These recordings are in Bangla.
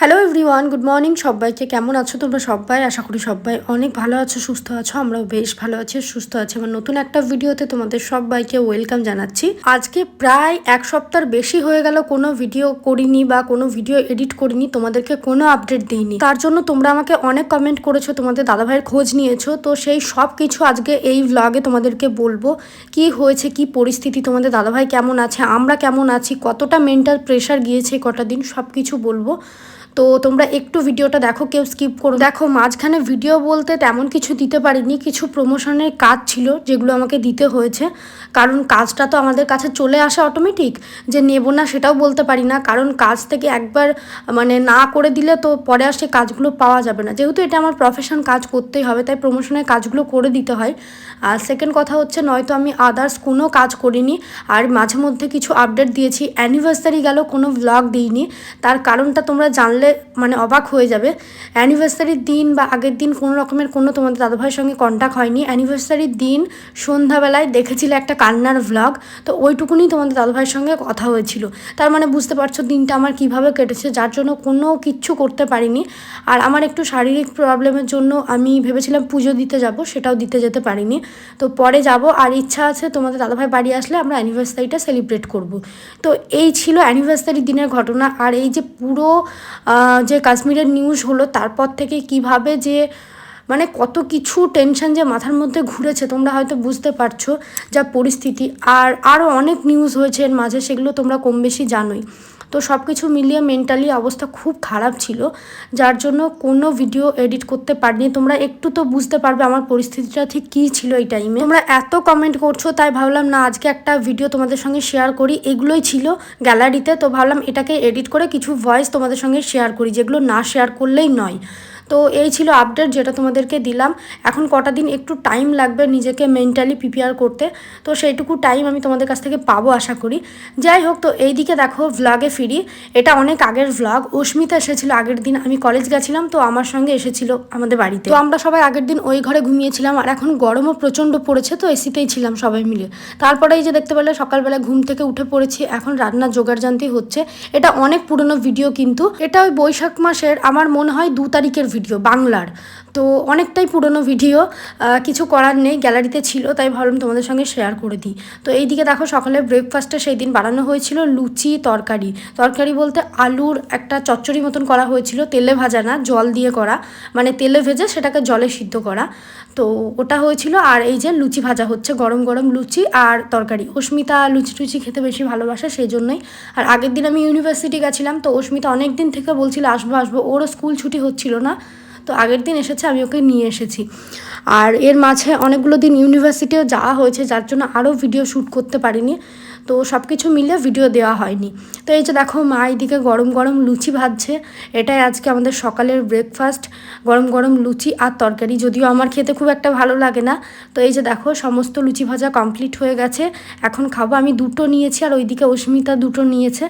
হ্যালো এভরিওয়ান গুড মর্নিং সবাইকে। কেমন আছো তোমরা সবাই? আশা করি সবাই অনেক ভালো আছো, সুস্থ আছো। আমরাও বেশ ভালো আছি, সুস্থ আছি। আমার নতুন একটা ভিডিওতে তোমাদের সবাইকে ওয়েলকাম জানাচ্ছি। আজকে প্রায় এক সপ্তাহ বেশি হয়ে গেল কোনো ভিডিও করিনি বা কোনো ভিডিও এডিট করিনি, তোমাদেরকে কোনো আপডেট দিইনি। তার জন্য তোমরা আমাকে অনেক কমেন্ট করেছ, তোমাদের দাদাভাইয়ের খোঁজ নিয়েছো। তো সেই সব কিছু আজকে এই ব্লগে তোমাদেরকে বলব, কি হয়েছে, কি পরিস্থিতি, তোমাদের দাদাভাই কেমন আছে, আমরা কেমন আছি, কতটা মেন্টাল প্রেশার গিয়েছে কটা দিন সব কিছু বলব। তো তোমরা একটু ভিডিওটা দেখো, কেউ স্কিপ করো দেখো, মাঝখানে ভিডিও বলতে তেমন কিছু দিতে পারিনি, কিছু প্রমোশনের কাজ ছিল যেগুলো আমাকে দিতে হয়েছে। কারণ কাজটা তো আমাদের কাছে চলে আসে অটোমেটিক যে নেব না সেটাও বলতে পারি না। কারণ কাজ থেকে একবার মানে না করে দিলে তো পরে আর সেই কাজগুলো পাওয়া যাবে না। যেহেতু এটা আমার প্রফেশন কাজ করতেই হবে, তাই প্রমোশনের কাজগুলো করে দিতে হয়। আর সেকেন্ড কথা হচ্ছে, নয়তো আমি আদার্স কোনো কাজ করিনি। আর মাঝে মধ্যে কিছু আপডেট দিয়েছি। অ্যানিভার্সারি গেল, কোনো ভ্লগ দিইনি। তার কারণটা তোমরা জানলে মানে অবাক হয়ে যাবে। অ্যানিভার্সারির দিন বা আগের দিন কোনো রকমের কোনো তোমাদের দাদাভাইয়ের সঙ্গে কন্ট্যাক্ট হয়নি। অ্যানিভার্সারির দিন সন্ধ্যাবেলায় দেখেছিলে একটা কান্নার ভ্লগ তো ওইটুকুনি তোমাদের দাদাভাইয়ের সঙ্গে কথা হয়েছিল। তার মানে বুঝতে পারছ দিনটা আমার কীভাবে কেটেছে, যার জন্য কোনো কিচ্ছু করতে পারিনি। আর আমার একটু শারীরিক প্রবলেমের জন্য আমি ভেবেছিলাম পুজো দিতে যাব, সেটাও দিতে যেতে পারিনি। তো পরে যাব, আর ইচ্ছা আছে তোমাদের দাদাভাই বাড়ি আসলে আমরা অ্যানিভার্সারিটা সেলিব্রেট করব। তো এই ছিল অ্যানিভার্সারি দিনের ঘটনা। আর এই যে পুরো যে কাশ্মীরের নিউজ হলো, তারপর থেকে কীভাবে যে মানে কত কিছু টেনশন যে মাথার মধ্যে ঘুরেছে, তোমরা হয়তো বুঝতে পারছ যা পরিস্থিতি। আর আরও অনেক নিউজ হয়েছে এর মাঝে, সেগুলো তোমরা কম বেশি জানোই। তো সব কিছু মিলিয়ে মেন্টালি অবস্থা খুব খারাপ ছিল। যার জন্য কোনো ভিডিও এডিট করতে পারিনি। তোমরা একটু তো বুঝতে পারবে আমার পরিস্থিতিটা ঠিক কী ছিল এই টাইমে তোমরা এত কমেন্ট করছ, তাই ভাবলাম, না, আজকে একটা ভিডিও তোমাদের সঙ্গে শেয়ার করি। এগুলোই ছিল গ্যালারিতে তো। ভাবলাম, এটাকে এডিট করে কিছু ভয়েস তোমাদের সঙ্গে শেয়ার করি, যেগুলো না শেয়ার করলেই নয়। তো এই ছিল আপডেট যেটা তোমাদেরকে দিলাম। এখন কটা দিন একটু টাইম লাগবে নিজেকে মেন্টালি প্রিপেয়ার করতে। তো সেইটুকু টাইম আমি তোমাদের কাছ থেকে পাবো আশা করি। যাই হোক, তো এইদিকে দেখো ভ্লগে ফিরি। এটা অনেক আগের ভ্লগ অস্মিতা এসেছিল আগের দিন। আমি কলেজ গেছিলাম, তো আমার সঙ্গে এসেছিল আমাদের বাড়িতে। তো আমরা সবাই আগের দিন ওই ঘরে ঘুমিয়েছিলাম, আর এখন গরমও প্রচণ্ড পড়েছে, তো এসিতেই ছিলাম সবাই মিলে। তারপরে এই যে দেখতে পেলে, সকালবেলা ঘুম থেকে উঠে পড়েছি। এখন রান্নার জোগাড় জানতি হচ্ছে। এটা অনেক পুরনো ভিডিও কিন্তু। এটা ওই বৈশাখ মাসের, আমার মনে হয় দু তারিখের বাংলার তো অনেকটাই পুরনো ভিডিও কিছু করার নেই, গ্যালারিতে ছিল, তাই ভাবলাম তোমাদের সঙ্গে শেয়ার করে দিই। তো এইদিকে দেখো সকালে ব্রেকফাস্টে সেই দিন বানানো হয়েছিল লুচি, তরকারি। তরকারি বলতে আলুর একটা চচ্চড়ি মতন করা হয়েছিল, তেলে ভাজা না, জল দিয়ে করা। মানে তেলে ভেজে সেটাকে জলে সিদ্ধ করা। তো ওটা হয়েছিল, আর এই যে লুচি ভাজা হচ্ছে, গরম গরম লুচি আর তরকারি। অস্মিতা লুচি টুচি খেতে বেশি ভালোবাসে সেই জন্যই আর আগের দিন আমি ইউনিভার্সিটি গেছিলাম, তো অস্মিতা অনেক দিন থেকে বলছিল, আসব আসব। ওরও স্কুল ছুটি হচ্ছিল না। তো আগের দিন এসেছে, আমি ওকে নিয়ে এসেছি। আর এর মাঝে অনেকগুলো দিন ইউনিভার্সিটিও যাওয়া হয়েছে, যার জন্য আরও ভিডিও শ্যুট করতে পারিনি। তো সব কিছু মিলে ভিডিও দেওয়া হয়নি। তো এই যে দেখো, মা এইদিকে গরম গরম লুচি ভাজছে। এটাই আজকে আমাদের সকালের ব্রেকফাস্ট গরম গরম লুচি আর তরকারি। যদিও আমার খেতে খুব একটা ভালো লাগে না। তো এই যে দেখো, সমস্ত লুচি ভাজা কমপ্লিট হয়ে গেছে। এখন খাব, আমি দুটো নিয়েছি আর ওইদিকে অস্মিতা দুটো নিয়েছে।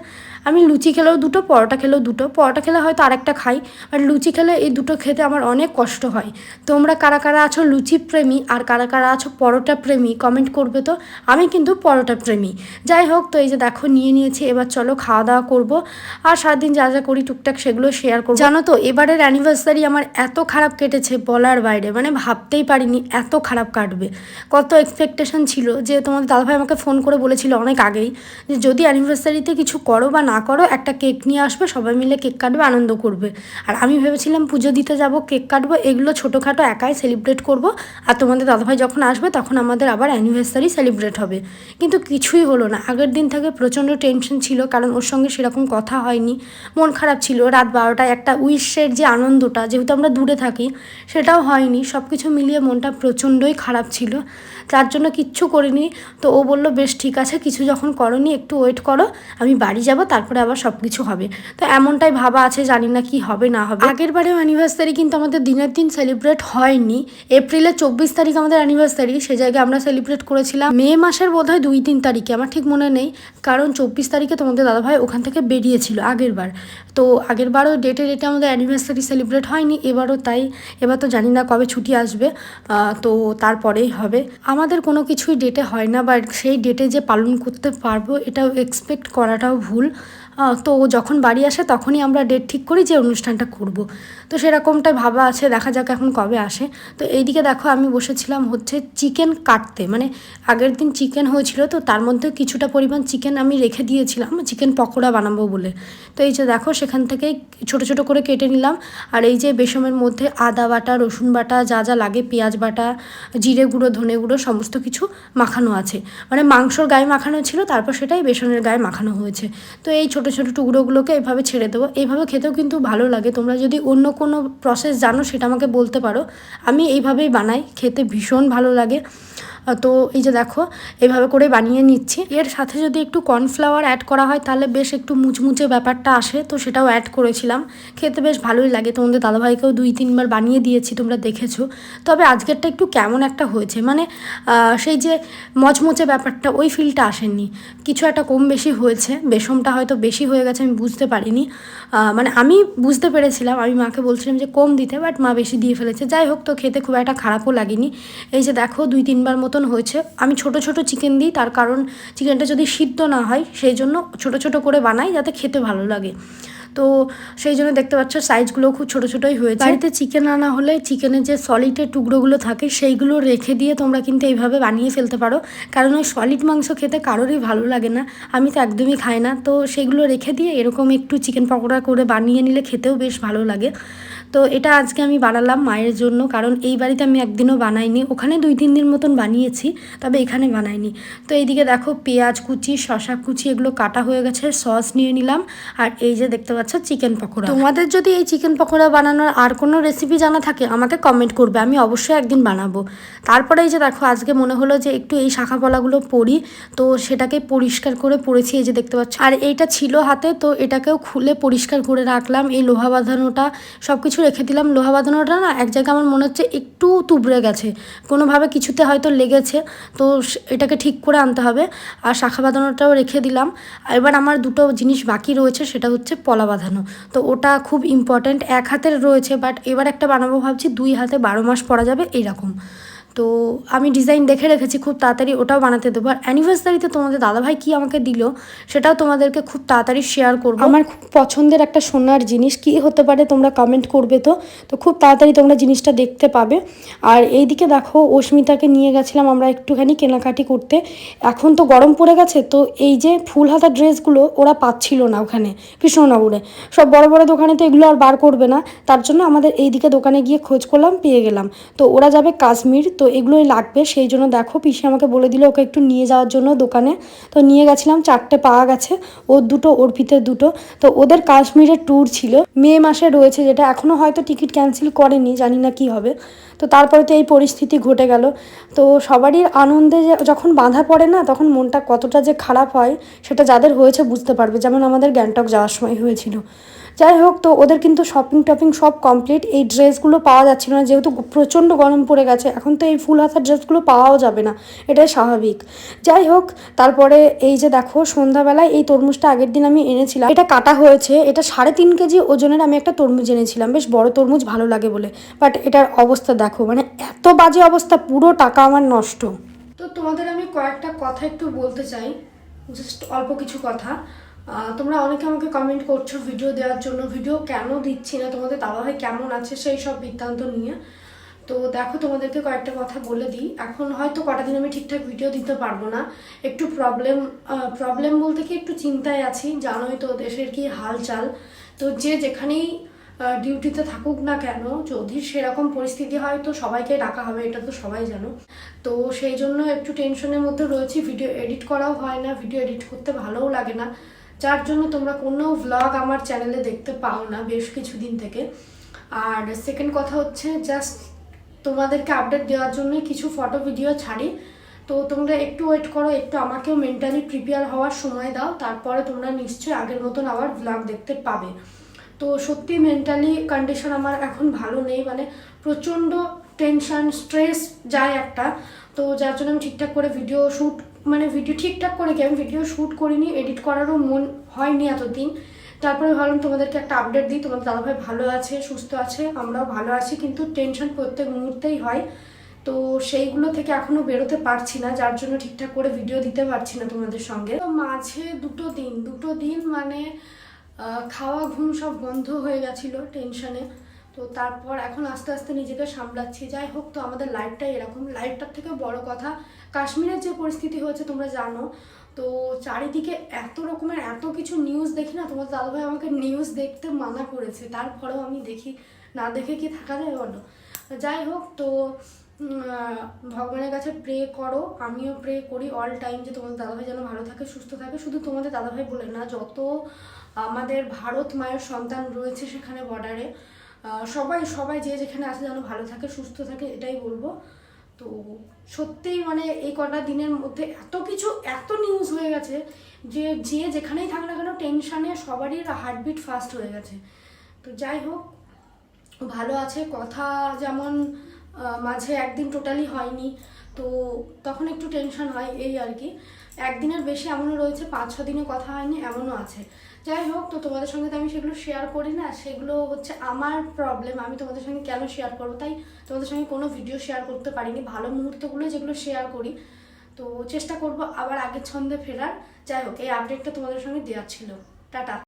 আমি লুচি খেলেও দুটো, পরোটা খেলেও দুটো। পরোটা খেলে হয়তো আরেকটা খাই আর লুচি খেলে এই দুটো খেতে আমার অনেক কষ্ট হয়। তোমরা কারা কারা আছো লুচি প্রেমী আর কারা কারা আছো পরোটা প্রেমী কমেন্ট করবে তো। আমি কিন্তু পরোটা প্রেমী। যাই হোক, তো এই যে দেখো, নিয়ে নিয়েছি, এবার চলো খাওয়া দাওয়া করব। আর সারাদিন যা যা করি, টুকটাক সেগুলো শেয়ার করব। জানো তো, এবারের অ্যানিভার্সারি আমার এত খারাপ কেটেছে বলার বাইরে মানে ভাবতেই পারিনি এত খারাপ কাটবে। কত এক্সপেকটেশন ছিল যে তোমাদের দাদাভাই আমাকে ফোন করে বলেছিল অনেক আগেই, যে যদি অ্যানিভার্সারিতে কিছু করো বা না করো, একটা কেক নিয়ে আসবে, সবাই মিলে কেক কাটবে, আনন্দ করবে। আর আমি ভেবেছিলাম পুজো দিতে যাব কেক কাটবো, এগুলো ছোটোখাটো একাই সেলিব্রেট করব। আর তোমাদের দাদাভাই যখন আসবে, তখন আমাদের আবার অ্যানিভার্সারি সেলিব্রেট হবে। কিন্তু কিছুই হলো না। আগের দিন থেকে প্রচণ্ড টেনশন ছিল, কারণ ওর সঙ্গে সেরকম কথা হয়নি। মন খারাপ ছিল, রাত বারোটায় একটা উইশের যে আনন্দটা, যেহেতু আমরা দূরে থাকি, সেটাও হয়নি। সব কিছু মিলিয়ে মনটা প্রচণ্ডই খারাপ ছিল। তার জন্য কিচ্ছু করিনি। তো ও বলল, বেশ ঠিক আছে, কিছু যখন করনি, একটু ওয়েট করো, আমি বাড়ি যাব, তারপরে আবার সব কিছু হবে। তো এমনটাই ভাবা আছে, জানি না কি হবে, না হবে। আগের বারেও অ্যানিভার্সারি কিন্তু আমাদের দিনের দিন সেলিব্রেট হয়নি। এপ্রিলের চব্বিশ তারিখ আমাদের অ্যানিভার্সারি সে জায়গায় আমরা সেলিব্রেট করেছিলাম। মে মাসের বোধ হয় দুই তিন তারিখে, আমার ঠিক মনে নেই, কারণ চব্বিশ তারিখে তোমাদের দাদাভাই ওখান থেকে বেরিয়েছিল আগের বার তো আগের বারও ডেটে ডেটে আমাদের অ্যানিভার্সারি সেলিব্রেট হয়নি, এবারও তাই, এবার তো জানি না কবে ছুটি আসবে তো তারপরেই হবে। আমাদের কোনো কিছুই ডেটে হয় না, বা সেই ডেটে যে পালন করতে পারব এটাও এক্সপেক্ট করাটাও ভুল। তো ও যখন বাড়ি আসে তখনই আমরা ডেট ঠিক করি যে অনুষ্ঠানটা করব। তো সেরকমটাই ভাবা আছে, দেখা যাক এখন কবে আসে। তো এইদিকে দেখো আমি বসেছিলাম হচ্ছে চিকেন কাটতে। মানে আগের দিন চিকেন হয়েছিল তো তার মধ্যে কিছুটা পরিমাণ চিকেন আমি রেখে দিয়েছিলাম চিকেন পকোড়া বানাবো বলে। তো এই যে দেখো সেখান থেকে ছোট ছোট করে কেটে নিলাম। আর এই যে বেসমের মধ্যে আদা বাটা, রসুন বাটা, যা যা লাগে, পেঁয়াজ বাটা, জিরে গুঁড়ো, ধনে গুঁড়ো, সমস্ত কিছু মাখানো আছে। মানে মাংসর গায়ে মাখানো ছিল, তারপর সেটাই বেসনের গায়ে মাখানো হয়েছে। তো এই ছোট ছোট টুকরোগুলোকে এভাবে ছেড়ে দেবো। এইভাবে খেতেও কিন্তু ভালো লাগে। তোমরা যদি অন্য কোনো প্রসেস জানো, সেটা আমাকে বলতে পারো। আমি এইভাবেই বানাই। খেতে ভীষণ ভালো লাগে। তো এই যে দেখো এইভাবে করে বানিয়ে নিচ্ছি। এর সাথে যদি একটু কর্নফ্লাওয়ার অ্যাড করা হয়, তাহলে বেশ একটু মুচমুচে ব্যাপারটা আসে। তো সেটাও অ্যাড করেছিলাম। খেতে বেশ ভালোই লাগে। তোমাদের দাদাভাইকেও দুই, তিনবার বানিয়ে দিয়েছি, তোমরা দেখেছ। তবে আজকেরটা একটু কেমন একটা হয়েছে? মানে সেই যে মচমচে ব্যাপারটা, ওই ফিলটা আসেনি। কিছু একটা কম বেশি হয়েছে। বেসমটা হয়তো বেশি হয়ে গেছে, আমি বুঝতে পারিনি। মানে আমি বুঝতে পেরেছিলাম। আমি মাকে বলছিলাম যে কম দিতে, বাট মা বেশি দিয়ে ফেলেছে। যাই হোক, তো খেতে খুব একটা খারাপও লাগেনি। এই যে দেখো, দুই, তিনবার মতন হয়েছে। আমি ছোট ছোট চিকেন দিই, তার কারণ চিকেনটা যদি সিদ্ধ না হয়, সেই জন্য ছোট ছোট করে বানাই যাতে খেতে ভালো লাগে। তো সেই জন্য দেখতে পাচ্ছ সাইজগুলো খুব ছোট ছোটই হয়েছে। বাড়িতে চিকেন আনা হলে চিকেনের যে সলিডের টুকরোগুলো থাকে, সেইগুলো রেখে দিয়ে তোমরা কিন্তু এইভাবে বানিয়ে ফেলতে পারো। কারণ ওই সলিড মাংস খেতে কারোরই ভালো লাগে না। আমি তো একদমই খাই না। তো সেগুলো রেখে দিয়ে এরকম একটু চিকেন পকোড়া করে বানিয়ে নিলে খেতেও বেশ ভালো লাগে। তো এটা আজকে আমি বানালাম মায়ের জন্য, কারণ এই বাড়িতে আমি একদিনও বানাইনি। ওখানে দুই তিন দিন মতন বানিয়েছি, তবে এখানে বানাইনি। তো এইদিকে দেখো পেঁয়াজ কুচি শশা কুচি, এগুলো কাটা হয়ে গেছে, সস নিয়ে নিলাম। আর এই যে দেখতে পাচ্ছ চিকেন পকোড়া। তোমাদের যদি এই চিকেন পকোড়া বানানোর আর কোনো রেসিপি জানা থাকে, আমাকে কমেন্ট করবে, আমি অবশ্যই একদিন বানাবো। তারপরে এই যে দেখো, আজকে মনে হলো যে একটু এই শাখা পলাগুলো পরি, তো সেটাকে পরিষ্কার করে পরেছি, এই যে দেখতে পাচ্ছ। আর এইটা ছিল হাতে, তো এটাকেও খুলে পরিষ্কার করে রাখলাম। এই লোহা বাঁধানোটা সব কিছু রেখে দিলাম লোহা বাঁধানোটা না, এক জায়গায় আমার মনে হচ্ছে একটু তুবড়ে গেছে। কোনোভাবে কিছুতে হয়তো লেগেছে, তো এটাকে ঠিক করে আনতে হবে। আর শাখা বাঁধানোটাও রেখে দিলাম। এবার আমার দুটো জিনিস বাকি রয়েছে, সেটা হচ্ছে পলা বাঁধানো। তো ওটা খুব ইম্পর্ট্যান্ট এক হাতের রয়েছে বাট এবার একটা বানাবো ভাবছি, দুই হাতে বারো মাস পরা যাবে, এইরকম। তো আমি ডিজাইন দেখে রেখেছি, খুব তাড়াতাড়ি ওটাও বানাতে দেবো। আর অ্যানিভার্সারিতে তোমাদের দাদাভাই কি আমাকে দিল, সেটাও তোমাদেরকে খুব তাড়াতাড়ি শেয়ার করব। আমার খুব পছন্দের একটা সোনার জিনিস কি হতে পারে তোমরা কমেন্ট করবে তো। তো খুব তাড়াতাড়ি তোমরা জিনিসটা দেখতে পাবে। আর এইদিকে দেখো, অস্মিতাকে নিয়ে গেছিলাম আমরা একটুখানি কেনাকাটি করতে। এখন তো গরম পড়ে গেছে, তো এই যে ফুল হাতা ড্রেসগুলো ওরা পাচ্ছিল না ওখানে, কৃষ্ণনগরে। সব বড় বড় দোকানে তো এগুলো আর বার করবে না। তার জন্য আমাদের এইদিকে দোকানে গিয়ে খোঁজ করলাম, পেয়ে গেলাম। তো ওরা যাবে কাশ্মীর, তো এগুলোই লাগবে, সেই জন্য দেখো পিসি আমাকে বলে দিল ওকে একটু নিয়ে যাওয়ার জন্য দোকানে। তো নিয়ে গেছিলাম, চারটে পাওয়া গেছে ওর দুটো অর্পিতের দুটো। তো ওদের কাশ্মীরের ট্যুর ছিল, মে মাসে রয়েছে যেটা এখনও হয়তো টিকিট ক্যান্সেল করেনি, জানি না কি হবে। তো তারপরে তো এই পরিস্থিতি ঘটে গেল। তো সবারই আনন্দে যখন বাঁধা পড়ে না, তখন মনটা কতটা যে খারাপ হয়, সেটা যাদের হয়েছে বুঝতে পারবে। যেমন আমাদের গ্যাংটক যাওয়ার সময় হয়েছিল। যাই হোক, তো ওদের কিন্তু শপিং টপিং সব কমপ্লিট এই ড্রেসগুলো পাওয়া যাচ্ছিল না, যেহেতু প্রচণ্ড গরম পড়ে গেছে, এখন তো এই ফুল হাতার ড্রেসগুলো পাওয়াও যাবে না, এটাই স্বাভাবিক। যাই হোক, তারপরে এই যে দেখো, সন্ধ্যাবেলায় এই তরমুজটা আগের দিন আমি এনেছিলাম। এটা কাটা হয়েছে, এটা সাড়ে তিন কেজি ওজনের আমি একটা তরমুজ এনেছিলাম। বেশ বড় তরমুজ, ভালো লাগে বলে। বাট এটার অবস্থা দেখো মানে এত বাজে অবস্থা, পুরো টাকা আমার নষ্ট। তো তোমাদের আমি কয়েকটা কথা একটু বলতে চাই জাস্ট অল্প কিছু কথা। তোমরা অনেকে আমাকে কমেন্ট করছ ভিডিও দেওয়ার জন্য ভিডিও কেন দিচ্ছি না, তোমাদের দাদাভাই কেমন আছে, সেই সব বৃত্তান্ত নিয়ে। তো দেখো, তোমাদেরকে কয়েকটা কথা বলে দিই। এখন হয়তো কটা দিন আমি ঠিকঠাক ভিডিও দিতে পারব না। একটু প্রবলেম প্রবলেম বলতে কি একটু চিন্তায় আছি, জানোই তো দেশের কি হালচাল। তো যে যেখানেই ডিউটিতে থাকুক না কেন, যদি সেরকম পরিস্থিতি হয় তো সবাইকে ডাকা হবে, এটা তো সবাই জানো। তো সেই জন্য একটু টেনশনের মধ্যে রয়েছি ভিডিও এডিট করাও হয় না ভিডিও এডিট করতে ভালোও লাগে না। যার জন্য তোমরা কোনো ভ্লগ আমার চ্যানেলে দেখতে পাও না বেশ কিছুদিন থেকে। আর সেকেন্ড কথা হচ্ছে জাস্ট তোমাদেরকে আপডেট দেওয়ার জন্য কিছু ফটো ভিডিও ছাড়ি। তো তোমরা একটু ওয়েট করো, একটু আমাকেও মেন্টালি প্রিপেয়ার হওয়ার সময় দাও, তারপরে তোমরা নিশ্চয়ই আগের মতন আবার ব্লগ দেখতে পাবে। তো সত্যি মেন্টালি কন্ডিশন আমার এখন ভালো নেই মানে প্রচণ্ড টেনশন স্ট্রেস যায় একটা। তো যার জন্য আমি ঠিকঠাক করে ভিডিও শ্যুট মানে ভিডিও ঠিকঠাক করে কি আমি ভিডিও শ্যুট করিনি এডিট করারও মন হয়নি এতদিন। তারপরে ভাবলাম তোমাদেরকে একটা আপডেট দিই, তোমাদের দাদাভাই ভালো আছে, সুস্থ আছে, আমরাও ভালো আছি, কিন্তু টেনশন প্রত্যেক মুহূর্তেই হয়। তো সেইগুলো থেকে এখনও বেরোতে পারছি না, যার জন্য ঠিকঠাক করে ভিডিও দিতে পারছি না তোমাদের সঙ্গে। তো মাঝে দুটো দিন দুটো দিন মানে খাওয়া, ঘুম সব বন্ধ হয়ে গেছিল টেনশনে তো তারপর এখন আস্তে আস্তে নিজেকে সামলাচ্ছি। যাই হোক, তো আমাদের লাইফটাই এরকম। লাইফটার থেকে বড় কথা, কাশ্মীরের যে পরিস্থিতি হয়েছে, তোমরা জানো। তো চারিদিকে এত রকমের এত কিছু নিউজ দেখি না, তোমার দাদাভাই আমাকে নিউজ দেখতে মানা করেছে। তারপরেও আমি দেখি, না দেখে কি থাকা যায় বলো? যাই হোক, তো ভগবানের কাছে প্রে করো। আমিও প্রে করি অল টাইম যে তোমাদের দাদাভাই যেন ভালো থাকে, সুস্থ থাকে। শুধু তোমাদের দাদাভাই বলে না, যত আমাদের ভারত মায়ের সন্তান রয়েছে সেখানে বর্ডারে সবাই সবাই যে যেখানে আছে যেন ভালো থাকে, সুস্থ থাকে, এটাই বলব। তো সত্যিই মানে এই কটা দিনের মধ্যে এত কিছু, এত নিউজ হয়ে গেছে যে যে যেখানেই থাক না কেন টেনশানে সবারই হার্টবিট ফাস্ট হয়ে গেছে। তো যাই হোক, ভালো আছে। কথা যেমন মাঝে একদিন টোটালি হয়নি। তো তখন একটু টেনশন হয় এই আর কি। একদিনের বেশি এমনও রয়েছে পাঁচ ছ দিনে কথা হয়নি, এমনও আছে। যাই হোক, তো তোমাদের সঙ্গে তো আমি সেগুলো শেয়ার করি না, সেগুলো হচ্ছে আমার প্রবলেম আমি তোমাদের সঙ্গে কেন শেয়ার করব? তাই তোমাদের সঙ্গে কোনো ভিডিও শেয়ার করতে পারিনি, ভালো মুহূর্তগুলো যেগুলো শেয়ার করি। তো চেষ্টা করব আবার আগের ছন্দে ফেরার। যাই হোক, এই আপডেটটা তোমাদের সঙ্গে দেওয়ার ছিল। টাটা।